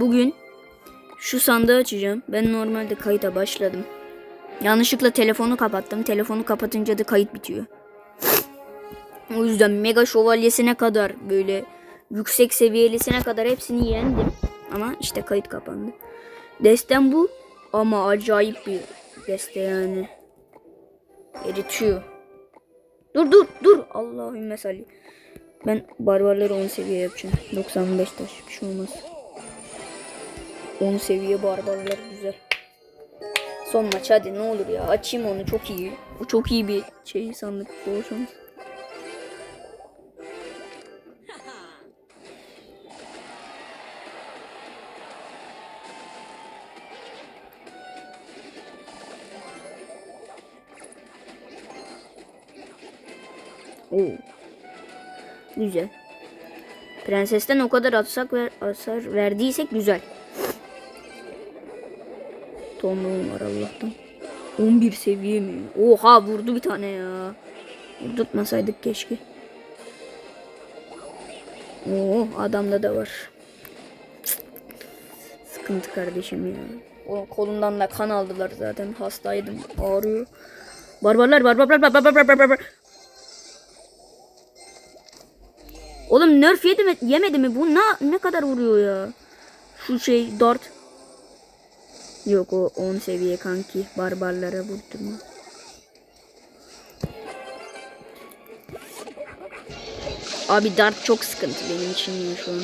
bugün şu sandığı açacağım. Ben normalde kayıta başladım. Yanlışlıkla telefonu kapattım. Telefonu kapatınca da kayıt bitiyor. O yüzden mega şövalyesine kadar böyle yüksek seviyelisine kadar hepsini yendim. Ama işte kayıt kapandı. Destem bu ama acayip bir deste yani. Eritiyor. Dur dur dur. Allahümme salli. Ben barbarları 10 seviye yapacağım. 95 taş bir şey olmaz. 10 seviye barbarlar güzel. Son maç hadi ne olur ya açayım onu çok iyi. Bu çok iyi bir şey sandık şans. Oo. Güzel. Prensesten o kadar atsak ver, hasar verdiysek güzel. Tomruğum var Allah'tan. 11 seviye mi? Oha vurdu bir tane ya. Tutmasaydık keşke. Oo adamda da var. Cık. Sıkıntı kardeşim ya. O kolundan da kan aldılar zaten. Hastaydım. Ağrıyor. Barbarlar barbar barbar barbar barbar barbar. Oğlum nerf yedi mi, yemedi mi bu? Ne, ne kadar vuruyor ya? Şu şey dart. Yok o 10 seviye kanki. Barbarlara vurdurma. Abi dart çok sıkıntı benim için ya şu an.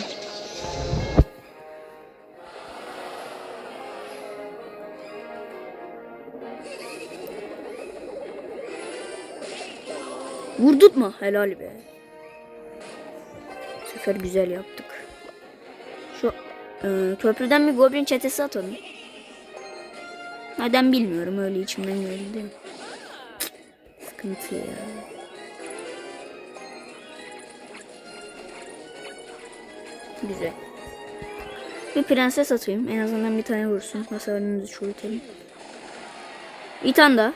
Vurdurtma helal be. Bu sefer güzel yaptık. Şu e, köprüden bir goblin çetesi atalım. Neden bilmiyorum öyle içimden geldi. Sıkıntı ya. Güzel. Bir prenses atayım. En azından bir tane vursun. Hasarını çoğaltalım. Bir tane.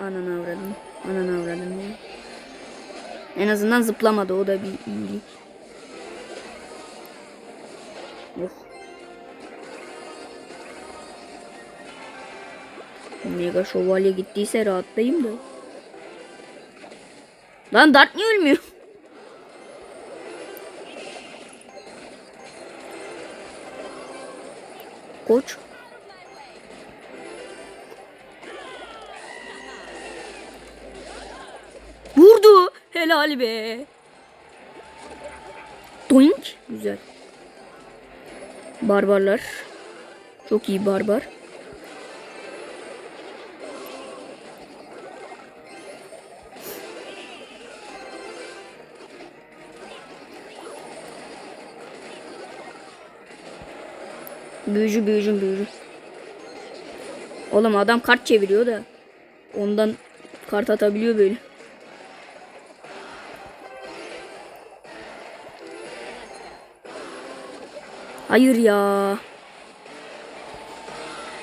Ananı avradım. Ananı avradım ya. En azından zıplamadı. O da bir iyilik. Mega şövalye gittiyse rahatlayayım da. Lan Dart niye ölmüyor? Koç. Vurdu. Helal be. Doink. Güzel. Barbarlar. Çok iyi barbar. Büyücü büyücü büyücü. Oğlum adam kart çeviriyor da. Ondan kart atabiliyor böyle. Hayır ya.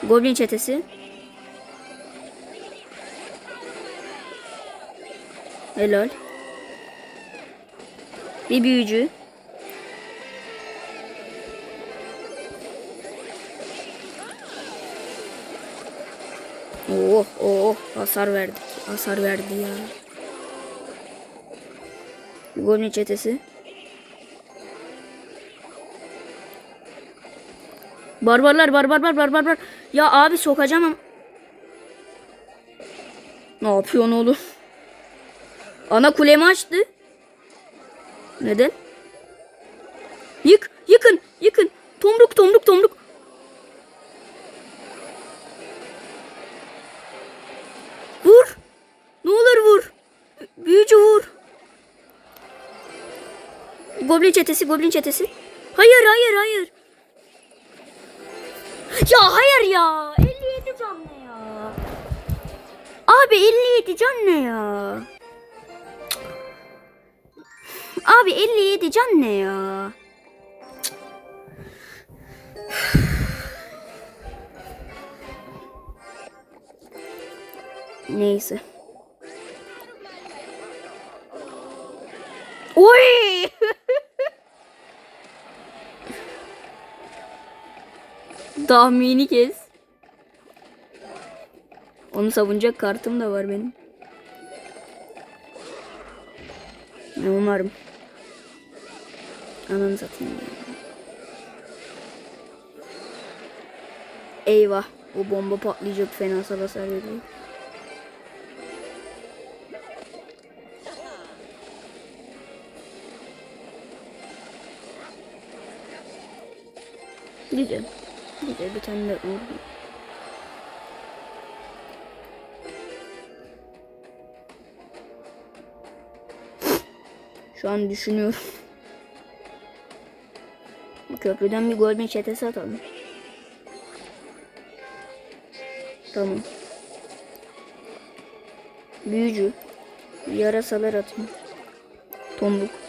Goblin çetesi. Helal. Bir büyücü. Oh oh hasar verdik. Hasar verdi ya. Goblin çetesi. Barbarlar barbarlar barbarlar. Ya abi sokacağım ama. Ne yapıyorsun oğlum? Ana kulemi açtı. Neden? Yık, yıkın, yıkın. Tomruk, tomruk, tomruk. Goblin çetesi, goblin çetesi. Hayır, hayır, hayır. Ya hayır ya. 57 can ne ya? Abi 57 can ne ya? Abi 57 can ne ya? Neyse. Tahmini kes. Onu savunacak kartım da var benim. Ne umarım. Ananı satayım. Eyvah. O bomba patlayacak fena hasar veriyor. Güzel. Güzel bir tane de vurdum. Şu an düşünüyorum. Köprüden bir golden çetesi atalım. Tamam. Büyücü. Yarasalar atayım. Tombuk.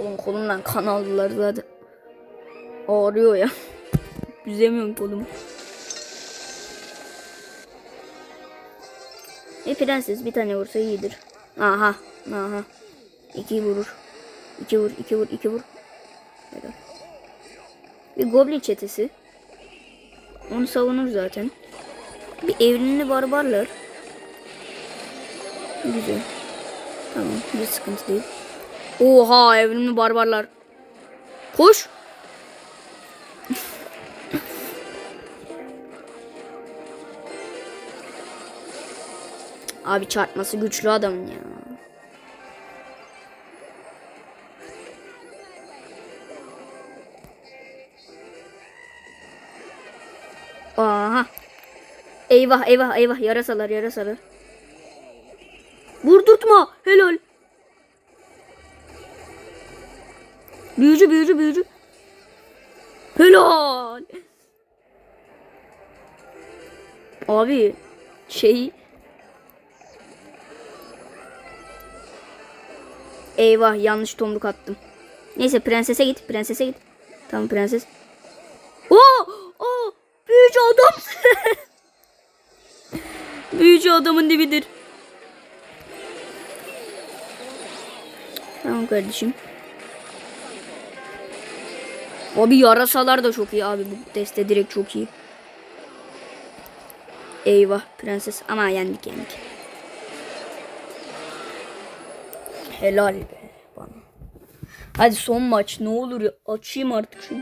Oğlum kolumdan kan aldılar zaten. Ağrıyor ya. Yüzemiyorum kolumu. E prenses bir tane vursa iyidir. Aha. Aha. İki vurur. İki vur, iki vur, iki vur. Helal. Bir goblin çetesi. Onu savunur zaten. Bir evrimli barbarlar. Güzel. Tamam, bir sıkıntı değil. Oha, evrimli barbarlar. Koş. Abi çarpması güçlü adamın ya. Aha. Eyvah eyvah eyvah yarasalar yarasalar. Vurdurtma. Helal. Büyücü büyücü büyücü. Helal. Abi şey Eyvah yanlış tomruk attım. Neyse prensese git prensese git. Tamam prenses. Oo, oo, büyücü adam. büyücü adamın dibidir. Tamam kardeşim. Abi yarasalar da çok iyi abi bu deste direkt çok iyi. Eyvah prenses ama yendik yendik. Helal be bana. Hadi son maç ne olur ya açayım artık şunu.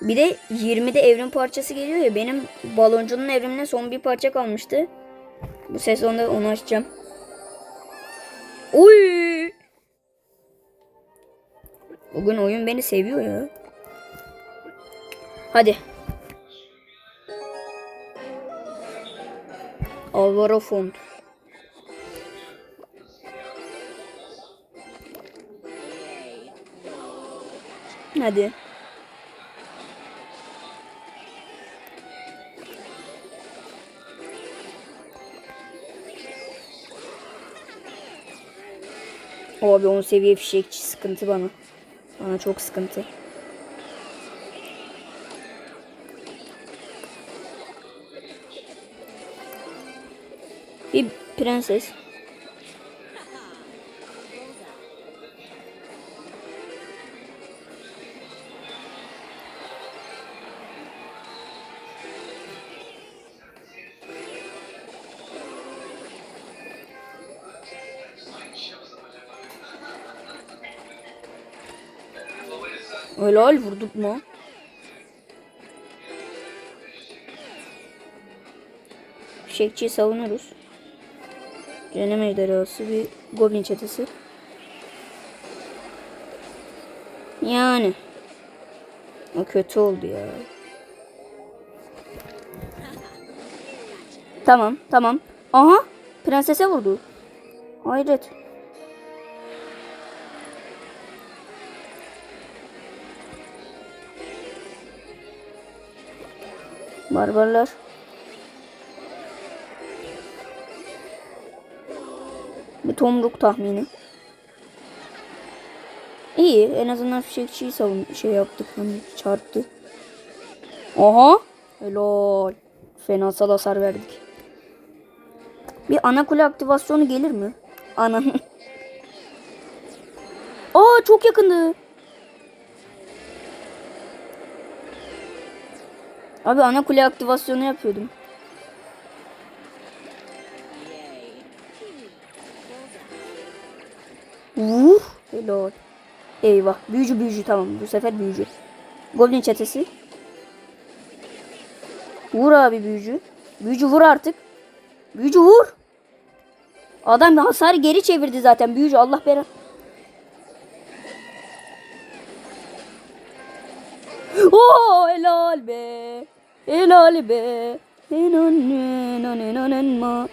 Bir de 20'de evrim parçası geliyor ya benim baloncunun evrimine son bir parça kalmıştı. Bu sezonda onu açacağım. Oy! Bugün oyun beni seviyor ya. Hadi. Alvaro Font. Hadi. Abi 10 seviye fişekçi sıkıntı bana. Bana çok sıkıntı. Bir prenses. Helal vurduk mu? Fişekçiyi savunuruz. Cehennem ejderhası bir goblin çetesi. Yani. O kötü oldu ya. Tamam tamam. Aha prensese vurdu. Hayret. Barbarlar. Bir tomruk tahmini. İyi en azından fişekçiyi savun şey yaptık hani çarptı. Aha. Helal. Fenasal hasar verdik. Bir ana kule aktivasyonu gelir mi? Anan. Aa çok yakındı. Abi ana kule aktivasyonu yapıyordum. Vuh. Helal. Eyvah. Büyücü büyücü tamam. Bu sefer büyücü. Goblin çetesi. Vur abi büyücü. Büyücü vur artık. Büyücü vur. Adam hasar geri çevirdi zaten. Büyücü Allah belanı. Oo be. Helal be. Helal helal.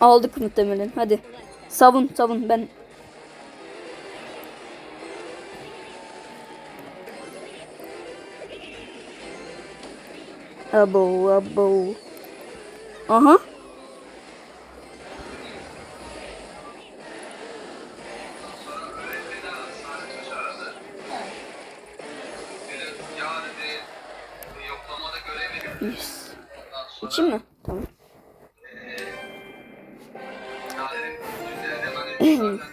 Aldık muhtemelen. Hadi. Savun savun ben. Abo abo. Aha. İçin mi? Tamam.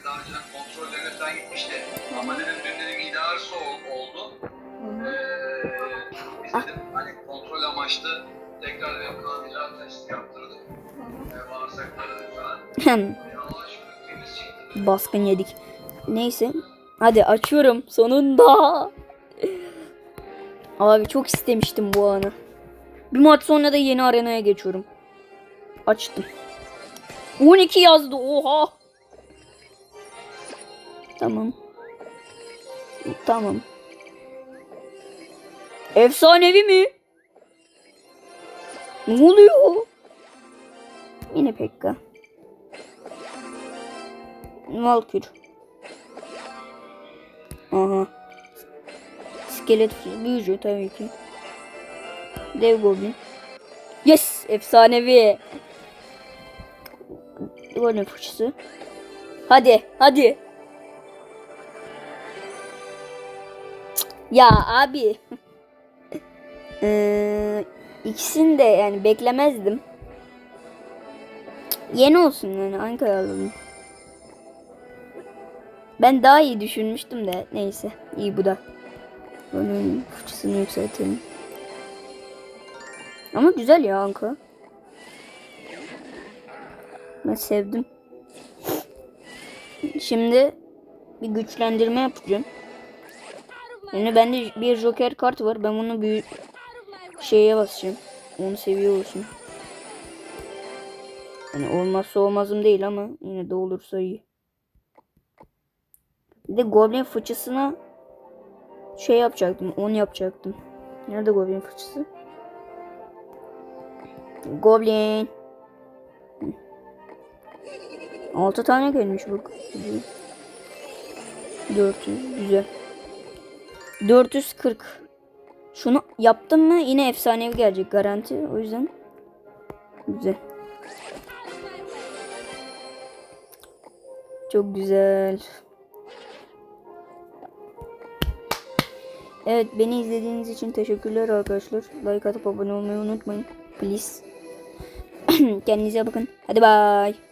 daha önceden kontrollerine falan gitmişti. Ama dedim dün dedim oldu. Ee, biz dedim hani kontrol amaçlı tekrar dedim kandidat testi yaptırdık. Ee, bağırsakları falan. Hem Allah'a şükür temiz çıktı. baskın yedik. Neyse. Hadi açıyorum sonunda. Abi çok istemiştim bu anı. Bir maç sonra da yeni arenaya geçiyorum. Açtım. 12 yazdı. Oha. Tamam. Tamam. Efsanevi mi? Ne oluyor? Yine Pekka. Valkür. Aha. İskelet büyücü tabii ki. Dev goblin. Yes! Efsanevi. Goblin fıçısı. Hadi, hadi. Ya abi. Ee, de yani beklemezdim. Yeni olsun yani Ankara alalım. Ben daha iyi düşünmüştüm de neyse iyi bu da. Onun fıçısını yükseltelim. Ama güzel ya Anka. Ben sevdim. Şimdi bir güçlendirme yapacağım. Yani bende bir joker kart var. Ben bunu bir şeye basacağım. Onu seviyor olsun. Yani olmazsa olmazım değil ama yine de olursa iyi. Bir de goblin fıçısına şey yapacaktım. Onu yapacaktım. Nerede goblin fıçısı? Goblin. 6 tane gelmiş bak. 400 güzel. 440. Şunu yaptım mı yine efsanevi gelecek garanti. O yüzden güzel. Çok güzel. Evet beni izlediğiniz için teşekkürler arkadaşlar. Like atıp abone olmayı unutmayın. Please. Kendinize bakın. Hadi bye.